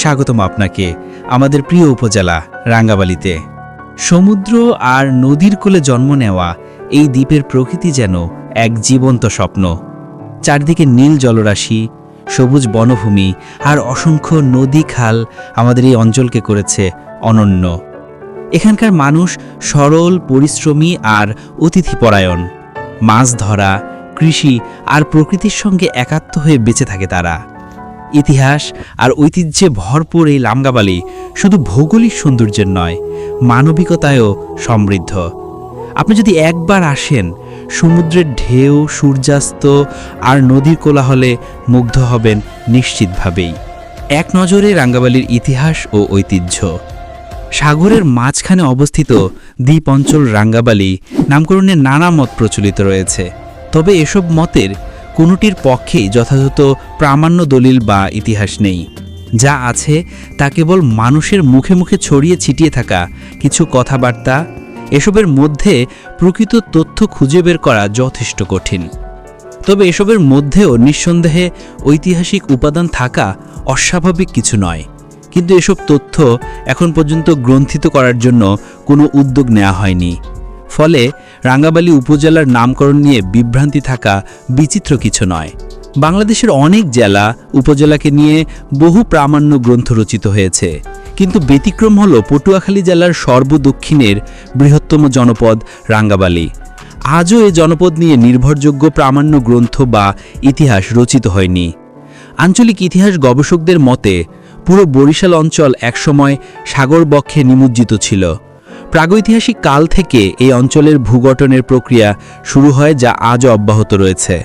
স্বাগতম আপনাকে আমাদের প্রিয় উপজেলা রাঙ্গাবালিতে। সমুদ্র আর নদীর কোলে জন্ম নেওয়া এই দ্বীপের প্রকৃতি যেন এক জীবন্ত স্বপ্ন। চারদিকে নীল জলরাশি, সবুজ বনভূমি আর অসংখ্য নদী খাল আমাদের এই অঞ্চলকে করেছে অনন্য। এখানকার মানুষ সরল, পরিশ্রমী আর অতিথিপরায়ণ। মাছ ধরা, কৃষি আর প্রকৃতির সঙ্গে একাত্ম হয়ে বেঁচে থাকে তারা। ইতিহাস আর ঐতিহ্যে ভরপুর এই লামগাবালি শুধু ভৌগোলিক সৌন্দর্যের নয়, মানবিকতায়ও সমৃদ্ধ। আপনি যদি একবার আসেন, সমুদ্রের ঢেউ, সূর্যাস্ত আর নদীর কোলাহলে মুগ্ধ হবেন নিশ্চিতভাবেই। এক নজরে রাঙ্গাবালির ইতিহাস ও ঐতিহ্য। সাগরের মাঝখানে অবস্থিত দ্বীপ অঞ্চল রাঙ্গাবালি নামকরণের নানা মত প্রচলিত রয়েছে। তবে এসব মতের কোনোটির পক্ষেই যথাযথ প্রামাণ্য দলিল বা ইতিহাস নেই। যা আছে তা কেবল মানুষের মুখে মুখে ছড়িয়ে ছিটিয়ে থাকা কিছু কথাবার্তা, এসবের মধ্যে প্রকৃত তথ্য খুঁজে বের করা যথেষ্ট কঠিন। তবে এসবের মধ্যেও নিঃসন্দেহে ঐতিহাসিক উপাদান থাকা অস্বাভাবিক কিছু নয়। কিন্তু এসব তথ্য এখন পর্যন্ত গ্রন্থিত করার জন্য কোনো উদ্যোগ নেওয়া হয়নি। ফলে রাঙ্গাবালী উপজেলার নামকরণ নিয়ে বিভ্রান্তি থাকা বিচিত্র কিছু নয়। বাংলাদেশের অনেক জেলা উপজেলাকে নিয়ে বহু প্রামাণ্য গ্রন্থ রচিত হয়েছে। কিন্তু ব্যতিক্রম হল পটুয়াখালী জেলার সর্বদক্ষিণের বৃহত্তম জনপদ রাঙ্গাবালী। আজও এ জনপদ নিয়ে নির্ভরযোগ্য প্রামাণ্য গ্রন্থ বা ইতিহাস রচিত হয়নি। আঞ্চলিক ইতিহাস গবেষকদের মতে, পুরো বরিশাল অঞ্চল একসময় সাগর বক্ষে নিমজ্জিত ছিল। প্রাগৈতিহাসিক কাল থেকে এই অঞ্চলের ভূগঠনের প্রক্রিয়া শুরু হয় যা আজও অব্যাহত রয়েছে।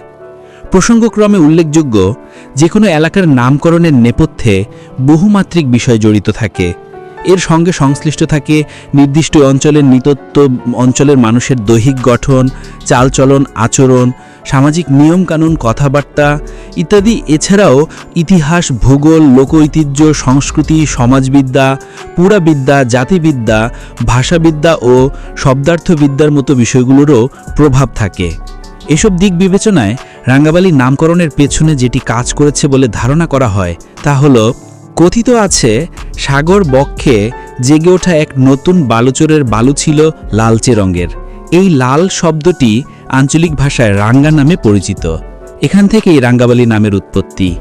প্রসঙ্গক্রমে উল্লেখযোগ্য যে কোনো এলাকার নামকরণের নেপথ্যে বহুমাত্রিক বিষয় জড়িত থাকে। এর সঙ্গে সংশ্লিষ্ট থাকে নির্দিষ্ট অঞ্চলের নিতত্ব অঞ্চলের মানুষের দৈহিক গঠন, চালচলন, আচরণ সামাজিক নিয়মকানুন, কথাবার্তা ইত্যাদি। এছাড়াও ইতিহাস, ভূগোল লোক ঐতিহ্য সংস্কৃতি, সমাজবিদ্যা, পুরাবিদ্যা, জাতিবিদ্যা, ভাষাবিদ্যা ও শব্দার্থবিদ্যার মতো বিষয়গুলোরও প্রভাব থাকে। এসব দিক বিবেচনায় রাঙ্গাবালি নামকরণের পেছনে যেটি কাজ করেছে বলে ধারণা করা হয়, তা হলো, কথিত আছে, সাগর বক্ষে জেগে ওঠা এক নতুন বালুচরের বালু ছিল লালচে রঙের। এই লাল শব্দটি আঞ্চলিক ভাষায় রাঙ্গা নামে পরিচিত। এখান থেকেই রাঙ্গাবালি নামের উৎপত্তি।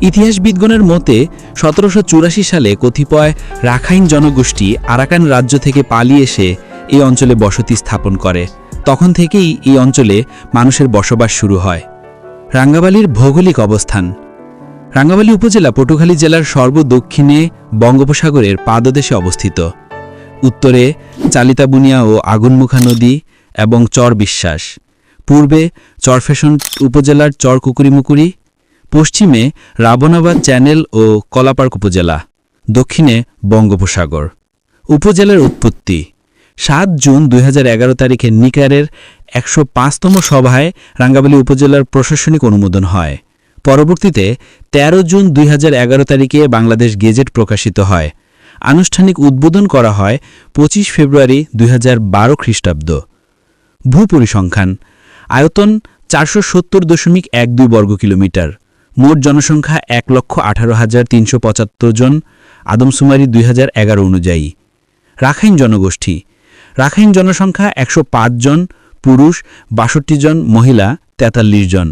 ইতিহাসবিদগণের মতে, সতেরোশো চুরাশি সালে কতিপয় রাখাইন জনগোষ্ঠী আরাকান রাজ্য থেকে পালিয়ে এসে এই অঞ্চলে বসতি স্থাপন করে। তখন থেকেই এই অঞ্চলে মানুষের বসবাস শুরু হয়। রাঙ্গাবালির ভৌগোলিক অবস্থান। রাঙ্গাবালি উপজেলা পটুখালী জেলার সর্বদক্ষিণে বঙ্গোপসাগরের পাদদেশে অবস্থিত। উত্তরে চালিতাবুনিয়া ও আগুনমুখা নদী এবং চর বিশ্বাস। পূর্বে চরফ্যাশন উপজেলার চর কুকুরিমুকুরি, পশ্চিমে রাবণাবাদ চ্যানেল ও কলাপার্ক উপজেলা, দক্ষিণে বঙ্গোপসাগর। উপজেলার উৎপত্তি, সাত জুন দুই হাজার এগারো তারিখে নিকারের একশো পাঁচতম সভায় রাঙ্গাবালী উপজেলার প্রশাসনিক অনুমোদন হয়। পরবর্তীতে ১৩ জুন দুই হাজার এগারো তারিখে বাংলাদেশ গেজেট প্রকাশিত হয়। আনুষ্ঠানিক উদ্বোধন করা হয় ২৫ ফেব্রুয়ারি দুই হাজার বারো খ্রিস্টাব্দ। ভূপরিসংখ্যান, আয়তন চারশো সত্তর দশমিক এক দুই বর্গ কিলোমিটার। মোট জনসংখ্যা এক লক্ষ আঠারো হাজার তিনশো পঁচাত্তর জন। আদমশুমারি দুই হাজার এগারো অনুযায়ী। রাখাইন জনগোষ্ঠী, রাখাইন জনসংখ্যা একশো জন, পুরুষ বাষট্টি জন, মহিলা তেতাল্লিশ জন।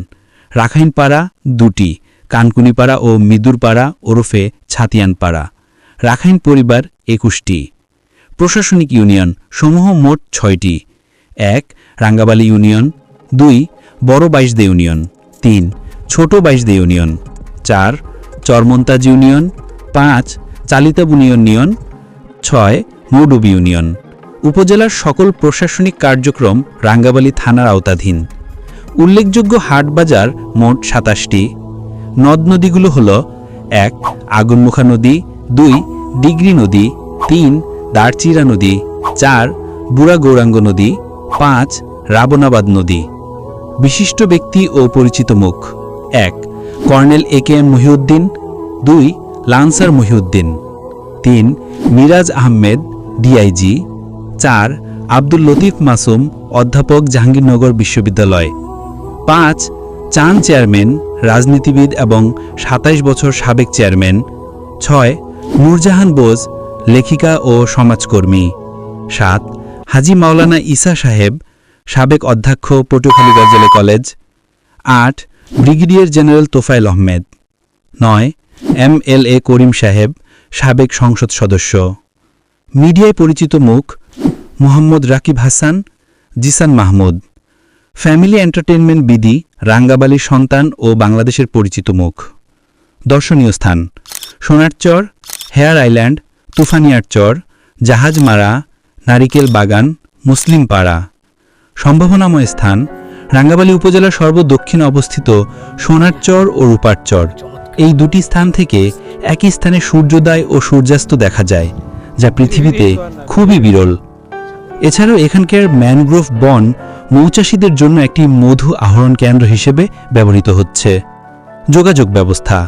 রাখাইনপাড়া দুটি, কানকুনিপাড়া ও মিদুরপাড়া ওরফে ছাতিয়ানপাড়া। রাখাইন পরিবার একুশটি। প্রশাসনিক ইউনিয়ন সমূহ মোট ছয়টি। এক, রাঙ্গাবালি ইউনিয়ন। দুই, বড় বাইশদে ইউনিয়ন। তিন, ছোট বাইশদে ইউনিয়ন। চার, চরমন্তাজ ইউনিয়ন। পাঁচ চালিতাবুন ইউনিয়ন। ছয়, মৌডুব ইউনিয়ন। উপজেলার সকল প্রশাসনিক কার্যক্রম রাঙ্গাবালি থানার আওতাধীন। উল্লেখযোগ্য হাট বাজার মোট সাতাশটি। নদ নদীগুলো হল, এক, আগুনমুখা নদী দুই, ডিগ্রি নদী, তিন, দারচিরা নদী, চার, বুড়া গৌরাঙ্গ নদী, পাঁচ, রাবণাবাদ নদী। বিশিষ্ট ব্যক্তি ও পরিচিত মুখ। এক, colonel A K M Mohiuddin. দুই, লান্সার মহিউদ্দিন। তিন, মিরাজ আহমেদ ডিআইজি চার, আব্দুল লতিফ মাসুম, অধ্যাপক জাহাঙ্গীরনগর বিশ্ববিদ্যালয়। পাঁচ চান চেয়ারম্যান, রাজনীতিবিদ এবং সাতাইশ বছর সাবেক চেয়ারম্যান। ছয় নূরজাহান বোস, লেখিকা ও সমাজকর্মী। সাত, হাজি মাওলানা ঈসা সাহেব, সাবেক অধ্যক্ষ পটুখালী গজলে কলেজ। আট, ব্রিগেডিয়ার জেনারেল তোফায়েল আহমেদ। নয়, এম এল এ করিম সাহেব, সাবেক সংসদ সদস্য। মিডিয়ায় পরিচিত মুখ, মোহাম্মদ রাকিব হাসান, জিসান মাহমুদ। ফ্যামিলি এন্টারটেনমেন্ট বিধি রাঙ্গাবালির সন্তান ও বাংলাদেশের পরিচিত মুখ। দর্শনীয় স্থান, সোনারচর হেয়ার আইল্যান্ড তুফানিয়ার চর জাহাজমারা নারিকেল বাগান, মুসলিম পাড়া। সম্ভাবনাময় স্থান, রাঙ্গাবালী উপজেলার সর্বদক্ষিণে অবস্থিত সোনার চর ও রূপার চর। এই দুটি স্থান থেকে একই স্থানে সূর্যোদয় ও সূর্যাস্ত দেখা যায়, যা পৃথিবীতে খুবই বিরল। এছাড়াও এখানকার ম্যানগ্রোভ বন মৌচাষীদের জন্য একটি মধু আহরণ কেন্দ্র হিসেবে ব্যবহৃত হচ্ছে। যোগাযোগ ব্যবস্থা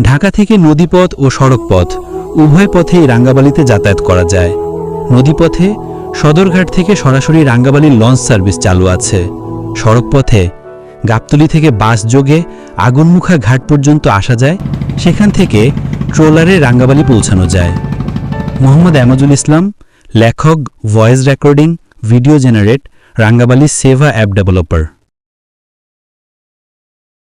ঢাকা থেকে নদীপথ ও সড়কপথ উভয় পথেই রাঙ্গাবালিতে যাতায়াত করা যায়। নদীপথে সদরঘাট থেকে সরাসরি রাঙ্গাবালির লঞ্চ সার্ভিস চালু আছে। সড়কপথে গাবতলি থেকে বাস যোগে আগুনমুখা ঘাট পর্যন্ত আসা যায়। সেখান থেকে ট্রোলারে রাঙ্গাবালি পৌঁছানো যায়। মোহাম্মদ এমাজুল ইসলাম, লেখক, voice recording, video generate, Rangabali Seva app developer.